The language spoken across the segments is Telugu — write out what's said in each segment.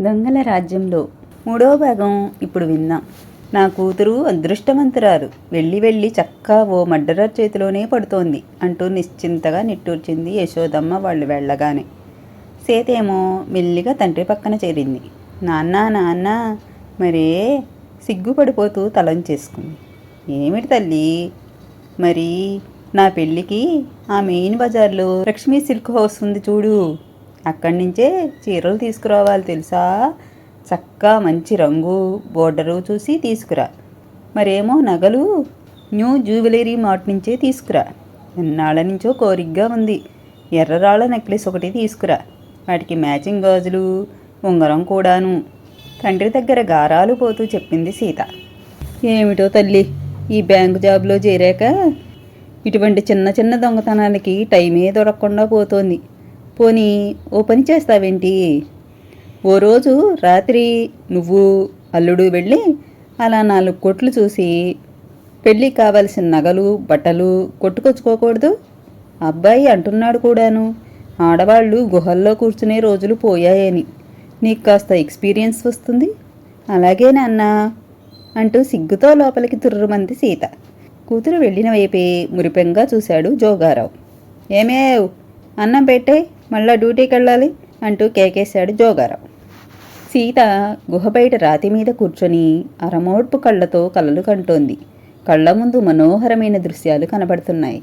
దొంగల రాజ్యంలో. మూడో భాగం ఇప్పుడు విందాం. నా కూతురు అదృష్టవంతురాలు. వెళ్ళి వెళ్ళి చక్క ఓ మడ్డరర్ చేతిలోనే పడుతోంది అంటూ నిశ్చింతగా నిట్టూర్చింది యశోదమ్మ వాళ్ళు వెళ్ళగానే. సీతేమో మెల్లిగా తండ్రి పక్కన చేరింది. నాన్న నాన్న మరే? సిగ్గుపడిపోతూ తలంచేసుకుంది ఏమిటి తల్లి? మరి నా పెళ్ళికి ఆ మెయిన్ బజార్లో లక్ష్మీ సిల్క్ హౌస్ ఉంది చూడు. అక్కడి నుంచే చీరలు తీసుకురావాలి తెలుసా? చక్కా మంచి రంగు బోర్డరు చూసి తీసుకురా. మరేమో నగలు న్యూ జూవెలరీ మార్ట్ నుంచే తీసుకురా. ఎన్నాళ్ళ నుంచో కోరికగా ఉంది. ఎర్రరాళ్ళ నెక్లెస్ ఒకటి తీసుకురా. వాటికి మ్యాచింగ్ గాజులు ఉంగరం కూడాను. తండ్రి దగ్గర గారాలు పోతూ చెప్పింది సీత. ఏమిటో తల్లి ఈ బ్యాంకు జాబ్లో చేరాక ఇటువంటి చిన్న చిన్న దొంగతనాలకి టైమే దొరకకుండా పోతోంది. పోనీ ఓ పని చేస్తావేంటి? ఓ రోజు రాత్రి నువ్వు అల్లుడు వెళ్ళి అలా నాలుగు కొట్లు చూసి పెళ్ళికి కావలసిన నగలు బట్టలు కొట్టుకొచ్చుకోకూడదు? అబ్బాయి అంటున్నాడు కూడాను. ఆడవాళ్ళు గుహల్లో కూర్చునే రోజులు పోయాయని. నీకు కాస్త ఎక్స్పీరియన్స్ వస్తుంది? అలాగే నాన్న అంటూ సిగ్గుతో లోపలికి తుర్రుమంది సీత. కూతురు వెళ్ళిన వైపే మురిపెంగా చూశాడు జోగారావు. ఏమేవ్ అన్నం పెట్టే మళ్ళా డ్యూటీకి వెళ్ళాలి అంటూ కేకేశాడు జోగారావు. సీత గుహ బయట రాతి మీద కూర్చొని అరమోడ్పు కళ్ళతో కలలు కంటోంది. కళ్ళ ముందు మనోహరమైన దృశ్యాలు కనబడుతున్నాయి.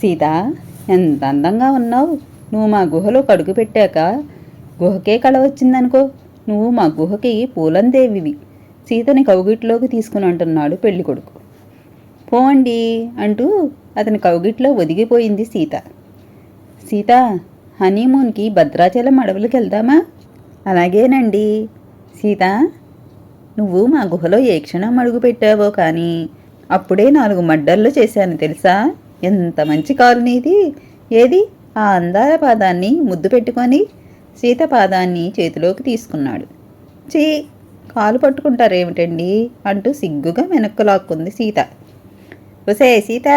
సీత ఎంత అందంగా ఉన్నావు. నువ్వు మా గుహలో కడుగు పెట్టాక గుహకే కళ వచ్చిందనుకో. నువ్వు మా గుహకి పూలందేవివి సీతని కౌగిట్లోకి తీసుకుని అంటున్నాడు పెళ్ళి కొడుకు పోండి అంటూ అతని కౌగిట్లో ఒదిగిపోయింది సీత. సీత హనీమూన్కి భద్రాచలం అడవులకు వెళ్దామా? అలాగేనండి. సీత నువ్వు మా గుహలో ఏ క్షణం అడుగు పెట్టావో కానీ అప్పుడే నాలుగు మడ్డర్లు చేశాను తెలుసా? ఎంత మంచి కాలు నీది. ఏది? ఆ అందాల పాదాన్ని ముద్దు పెట్టుకొని సీత పాదాన్ని చేతిలోకి తీసుకున్నాడు. చీ కాలు పట్టుకుంటారేమిటండి? అంటూ సిగ్గుగా వెనక్కు లాక్కుంది సీత. ఒసే సీత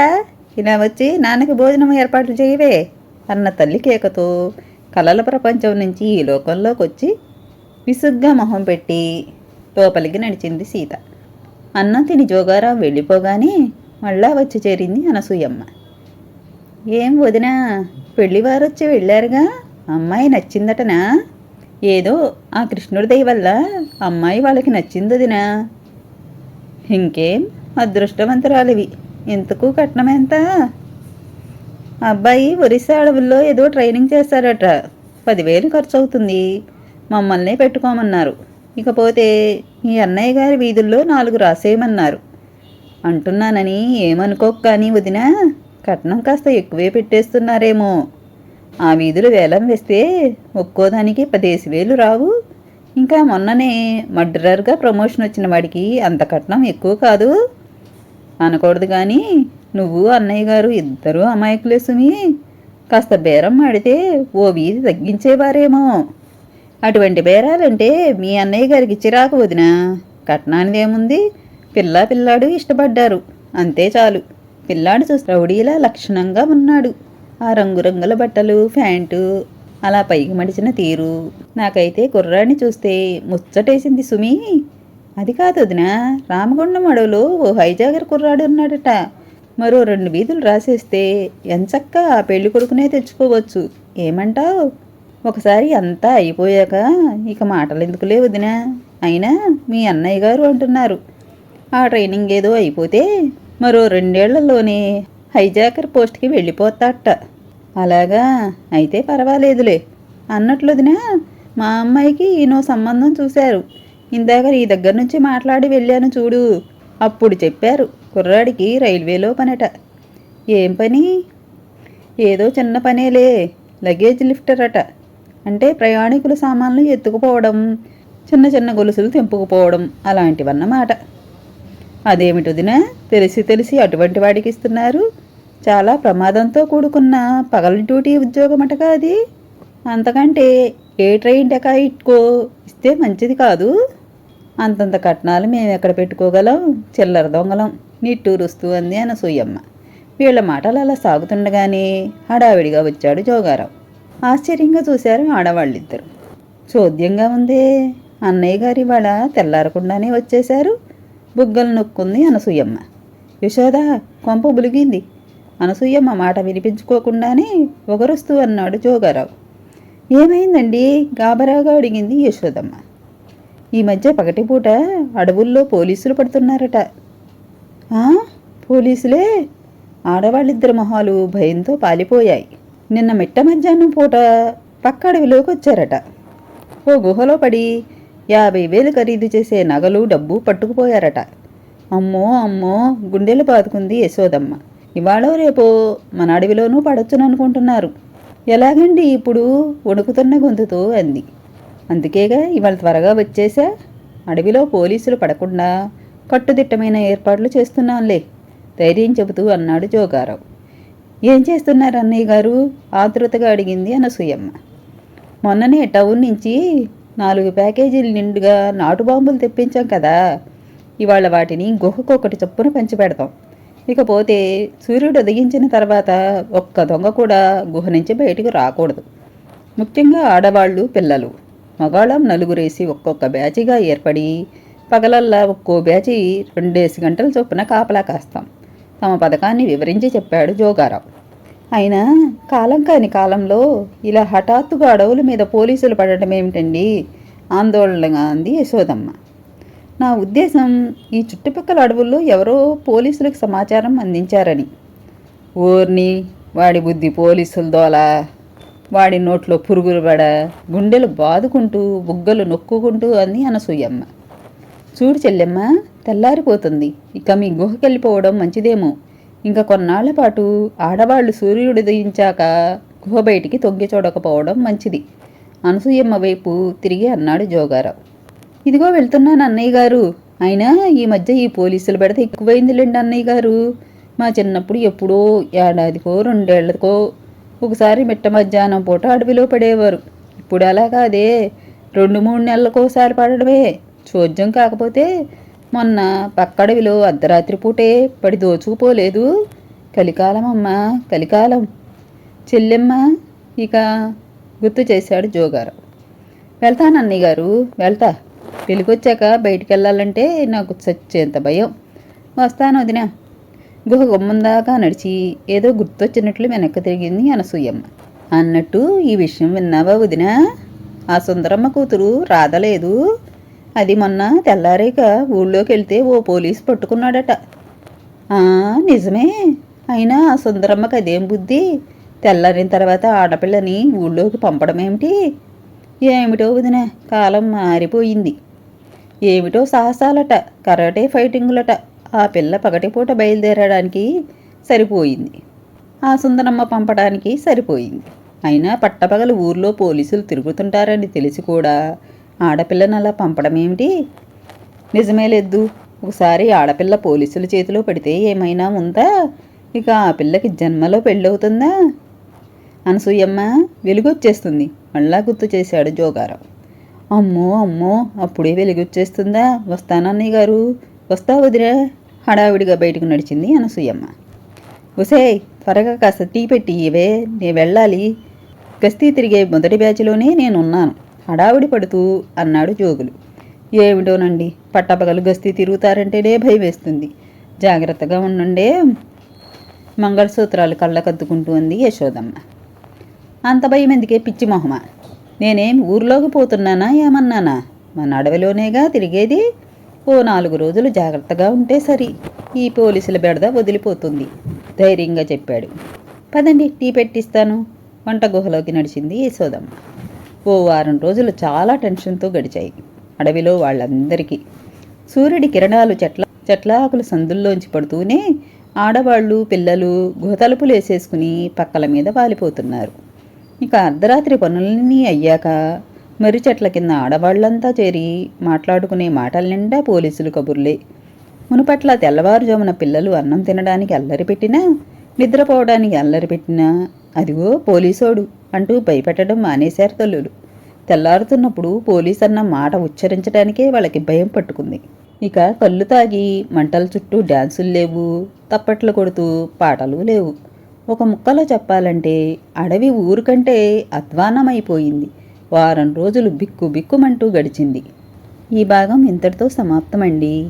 ఇలా వచ్చి నాన్నకి భోజనం ఏర్పాట్లు చేయవే. అన్న తల్లి కేకతో కలల ప్రపంచం నుంచి ఈ లోకంలోకి వచ్చి విసుగ్గా మొహం పెట్టి లోపలికి నడిచింది సీత. అన్నం తిని జోగారావు వెళ్ళిపోగానే మళ్ళా వచ్చి చేరింది అనసూయమ్మ. ఏం వదినా పెళ్ళివారు వచ్చి వెళ్ళారుగా? అమ్మాయి నచ్చిందటనా? ఏదో ఆ కృష్ణుడి దయ వల్ల అమ్మాయి వాళ్ళకి నచ్చిందదినా? ఇంకేం అదృష్టవంతురాలివి. ఎందుకు కట్నమెంత? అబ్బాయి ఒరిస్సా అడవుల్లో ఏదో ట్రైనింగ్ చేస్తారట. పదివేలు ఖర్చు అవుతుంది మమ్మల్నే పెట్టుకోమన్నారు. ఇకపోతే మీ అన్నయ్య గారి వీధుల్లో నాలుగు రాసేయమన్నారు. అంటున్నానని ఏమనుకోక కానీ వదిన కట్నం కాస్త ఎక్కువే పెట్టేస్తున్నారేమో. ఆ వీధులు వేలం వేస్తే ఒక్కోదానికి పదేసి వేలు రావు. ఇంకా మొన్ననే మర్డరర్గా ప్రమోషన్ వచ్చిన వాడికి అంత కట్నం ఎక్కువ కాదు. అనకూడదు కానీ నువ్వు అన్నయ్య గారు ఇద్దరూ అమాయకులే సుమి. కాస్త బేరం ఆడితే ఓ వీధి తగ్గించేవారేమో. అటువంటి బేరాలంటే మీ అన్నయ్య గారికి చిరాకు వదినా. కట్నానిదేముంది? పిల్ల పిల్లాడు ఇష్టపడ్డారు. అంతే చాలు. పిల్లాడు చూసి రౌడీలా లక్షణంగా ఉన్నాడు. ఆ రంగురంగుల బట్టలు ప్యాంటు అలా పైకి మడిచిన తీరు. నాకైతే కుర్రాడిని చూస్తే ముచ్చటేసింది సుమి. అది కాదు వదినా రామగుండం అడవులో ఓ హైజాగర్ కుర్రాడు ఉన్నాడట. మరో రెండు వీధులు రాసేస్తే ఎంచక్క ఆ పెళ్ళి కొడుకునే తెచ్చుకోవచ్చు. ఏమంటావు? ఒకసారి అంతా అయిపోయాక ఇక మాటలు ఎందుకులే వదినా. అయినా మీ అన్నయ్య గారు అంటున్నారు. ఆ ట్రైనింగ్ ఏదో అయిపోతే మరో రెండేళ్ళలోనే హైజాకర్ పోస్ట్కి వెళ్ళిపోతాట. అలాగా? అయితే పర్వాలేదులే. అన్నట్లుదినా మా అమ్మాయికి ఈయనో సంబంధం చూశారు. ఇందాక నీ దగ్గర నుంచి మాట్లాడి వెళ్ళాను చూడు. అప్పుడు చెప్పారు. కుర్రాడికి రైల్వేలో పనట ఏం పని? ఏదో చిన్న పనేలే లగేజ్ లిఫ్టర్ అట అంటే ప్రయాణికుల సామాన్లు ఎత్తుకుపోవడం చిన్న చిన్న గొలుసులు తెంపుకుపోవడం అలాంటివన్నమాట. అదేమిటొదినా తెలిసి తెలిసి అటువంటి వాడికి ఇస్తున్నారు. చాలా ప్రమాదంతో కూడుకున్న పగల డ్యూటీ ఉద్యోగం అటగా అది. అంతకంటే ఏ ట్రైన్ డెకాయిట్కో ఇస్తే మంచిది కాదు. అంతంత కట్నాలు మేము ఎక్కడ పెట్టుకోగలం? చిల్లర దొంగలం. నిట్టూరుస్తూ అంది అనసూయమ్మ. వీళ్ళ మాటలు అలా సాగుతుండగానే హడావిడిగా వచ్చాడు జోగారావు. ఆశ్చర్యంగా చూశారు ఆడవాళ్ళిద్దరు. చోద్యంగా ఉందే అన్నయ్య గారి వాళ్ళ తెల్లారకుండానే వచ్చేశారు బుగ్గలు నొక్కుంది అనసూయమ్మ. యశోద కొంప బులిగింది. అనసూయమ్మ మాట వినిపించుకోకుండానే ఒకరుస్తూ అన్నాడు జోగారావు. ఏమైందండి? గాబరాగా అడిగింది యశోదమ్మ. ఈ మధ్య పగటిపూట అడవుల్లో పోలీసులు పడుతున్నారట. పోలీసులే? ఆడవాళ్ళిద్దరి మొహాలు భయంతో పాలిపోయాయి. నిన్న మిట్ట మధ్యాహ్నం పూట పక్క అడవిలోకి వచ్చారట. ఓ గుహలో పడి యాభై వేలు ఖరీదు చేసే నగలు డబ్బు పట్టుకుపోయారట. అమ్మో అమ్మో గుండెలు బాదుకుంది యశోదమ్మ. ఇవాళ రేపో మన అడవిలోనూ పడొచ్చుననుకుంటున్నారు ఎలాగండి ఇప్పుడు వణుకుతున్న గొంతుతో అంది. అందుకేగా ఇవాళ త్వరగా వచ్చేసా? అడవిలో పోలీసులు పడకుండా కట్టుదిట్టమైన ఏర్పాట్లు చేస్తున్నాంలే ధైర్యం చెబుతూ అన్నాడు జోగారావు. ఏం చేస్తున్నారు అన్నయ్య గారు? ఆతృతగా అడిగింది అనసూయమ్మ. మొన్ననే టౌన్ నుంచి నాలుగు ప్యాకేజీలు నిండుగా నాటు బాంబులు తెప్పించాం కదా ఇవాళ వాటిని గుహకొకటి చొప్పున పంచిపెడతాం. ఇకపోతే సూర్యుడు ఉదయించిన తర్వాత ఒక్క దొంగ కూడా గుహ నుంచి బయటకు రాకూడదు. ముఖ్యంగా ఆడవాళ్ళు పిల్లలు. మగాళ్ళం నలుగురేసి ఒక్కొక్క బ్యాచిగా ఏర్పడి పగలల్లా ఒక్కో బ్యాచి రెండేసి గంటల చొప్పున కాపలా కాస్తాం. తమ పథకాన్ని వివరించి చెప్పాడు జోగారావు. అయినా కాలం కాని కాలంలో ఇలా హఠాత్తుగా అడవుల మీద పోలీసులు పడటం ఏమిటండి ఆందోళనగా అంది యశోదమ్మ. నా ఉద్దేశం ఈ చుట్టుపక్కల అడవుల్లో ఎవరో పోలీసులకు సమాచారం అందించారని. ఓర్ని వాడి బుద్ధి పోలీసుల దోల వాడి నోట్లో పురుగులు పడ గుండెలు బాదుకుంటూ బుగ్గలు నొక్కుకుంటూ అంది అనసూయమ్మ. చూడు చెల్లెమ్మ తెల్లారిపోతుంది. ఇక మీ గుహకెళ్ళిపోవడం మంచిదేమో. ఇంకా కొన్నాళ్ళ పాటు ఆడవాళ్ళు సూర్యుడు ఉదయించాక గుహ బయటికి తొంగి చూడకపోవడం మంచిది. అనసూయమ్మ వైపు తిరిగి అన్నాడు జోగారావు. ఇదిగో వెళ్తున్నాను అన్నయ్య గారు. అయినా ఈ మధ్య ఈ పోలీసులు పెడితే ఎక్కువైందిలేండి అన్నయ్య గారు. మా చిన్నప్పుడు ఎప్పుడో ఏడాదికో రెండేళ్ళకో ఒకసారి మిట్ట మధ్యాహ్నం పూట అడవిలో పడేవారు. ఇప్పుడు అలా కాదే రెండు మూడు నెలలకోసారి పడడమే. చోద్యం కాకపోతే మొన్న పక్కడవిలో అర్ధరాత్రి పూటే పడి దోచుకుపోలేదు. కలికాలం అమ్మా కలికాలం. చెల్లెమ్మ ఇక గుర్తు చేశాడు జోగారు. వెళ్తాను అన్నయ్య గారు వెళ్తా. పెళ్ళికొచ్చాక బయటికి వెళ్ళాలంటే నాకు చచ్చేంత భయం. వస్తాను వదిన. గుహ గుమ్మం దాకా నడిచి ఏదో గుర్తొచ్చినట్లు వెనక్కి తిరిగింది అనసూయమ్మ. అన్నట్టు ఈ విషయం విన్నావా వదిన? ఆ సుందరమ్మ కూతురు రాదలేదు అది మొన్న తెల్లారేక ఊళ్ళోకి వెళ్తే ఓ పోలీసు పట్టుకున్నాడట. నిజమే. అయినా ఆ సుందరమ్మకి అదేం బుద్ధి? తెల్లారిన తర్వాత ఆడపిల్లని ఊళ్ళోకి పంపడం ఏమిటి ఏమిటో వదిన కాలం మారిపోయింది. ఏమిటో సాహసాలట కరాటే ఫైటింగులట. ఆ పిల్ల పగటిపూట బయలుదేరడానికి సరిపోయింది. ఆ సుందరమ్మ పంపడానికి సరిపోయింది. అయినా పట్టపగలు ఊర్లో పోలీసులు తిరుగుతుంటారని తెలిసి కూడా ఆడపిల్లని అలా పంపడం ఏమిటి? నిజమే లేదు. ఒకసారి ఆడపిల్ల పోలీసుల చేతిలో పడితే ఏమైనా ఉందా? ఇక ఆ పిల్లకి జన్మలో పెళ్ళవుతుందా? అనసూయమ్మ వెలుగొచ్చేస్తుంది. మళ్ళా గుర్తు చేశాడు జోగారావు. అమ్మో అమ్మో అప్పుడే వెలుగొచ్చేస్తుందా? వస్తానన్నయ్య గారు. వస్తా వదిరా. హడావిడిగా బయటకు నడిచింది అనసూయమ్మ. ఒసేయ్ త్వరగా కాస్త టీ పెట్టి ఇవే. నీ వెళ్ళాలి. గస్తీ తిరిగే మొదటి బ్యాచ్లోనే నేనున్నాను. హడావిడి పడుతూ అన్నాడు జోగులు. ఏమిటోనండి? పట్టపగలు గస్తీ తిరుగుతారంటేనే భయం వేస్తుంది జాగ్రత్తగా ఉండండే. మంగళసూత్రాలు కళ్ళకద్దుకుంటూ ఉంది యశోదమ్మ. అంత భయం ఎందుకే పిచ్చి మొహమా? నేనేం ఊర్లోకి పోతున్నానా ఏమన్నానా? మన అడవిలోనేగా తిరిగేది? ఓ నాలుగు రోజులు జాగ్రత్తగా ఉంటే సరి. ఈ పోలీసుల బెడద వదిలిపోతుంది. ధైర్యంగా చెప్పాడు. పదండి టీ పెట్టిస్తాను. వంట గుహలోకి నడిచింది యశోదమ్మ. ఓ వారం రోజులు చాలా టెన్షన్తో గడిచాయి. అడవిలో వాళ్ళందరికీ సూర్యుడి కిరణాలు చెట్ల చెట్ల ఆకులు సందుల్లోంచి పడుతూనే ఆడవాళ్ళు పిల్లలు గుహతలుపులు వేసేసుకుని పక్కల మీద వాలిపోతున్నారు. ఇక అర్ధరాత్రి పనులన్నీ అయ్యాక మర్రి చెట్ల కింద ఆడవాళ్ళంతా చేరి మాట్లాడుకునే మాటల నిండా పోలీసులు కబుర్లే. మునుపట్ల తెల్లవారుజామున పిల్లలు అన్నం తినడానికి అల్లరి పెట్టినా నిద్రపోవడానికి అల్లరి పెట్టినా అదిగో పోలీసోడు. అంటూ భయపెట్టడం మానేశారు తల్లులు. తెల్లారుతున్నప్పుడు పోలీస్ అన్న మాట ఉచ్చరించడానికే వాళ్ళకి భయం పట్టుకుంది. ఇక కళ్ళు తాగి మంటల చుట్టూ డ్యాన్సులు లేవు తప్పట్లు కొడుతూ పాటలు లేవు. ఒక ముక్కలో చెప్పాలంటే అడవి ఊరికంటే అధ్వానమైపోయింది. వారం రోజులు బిక్కు బిక్కుమంటూ గడిచింది. ఈ భాగం ఇంతటితో సమాప్తమండి.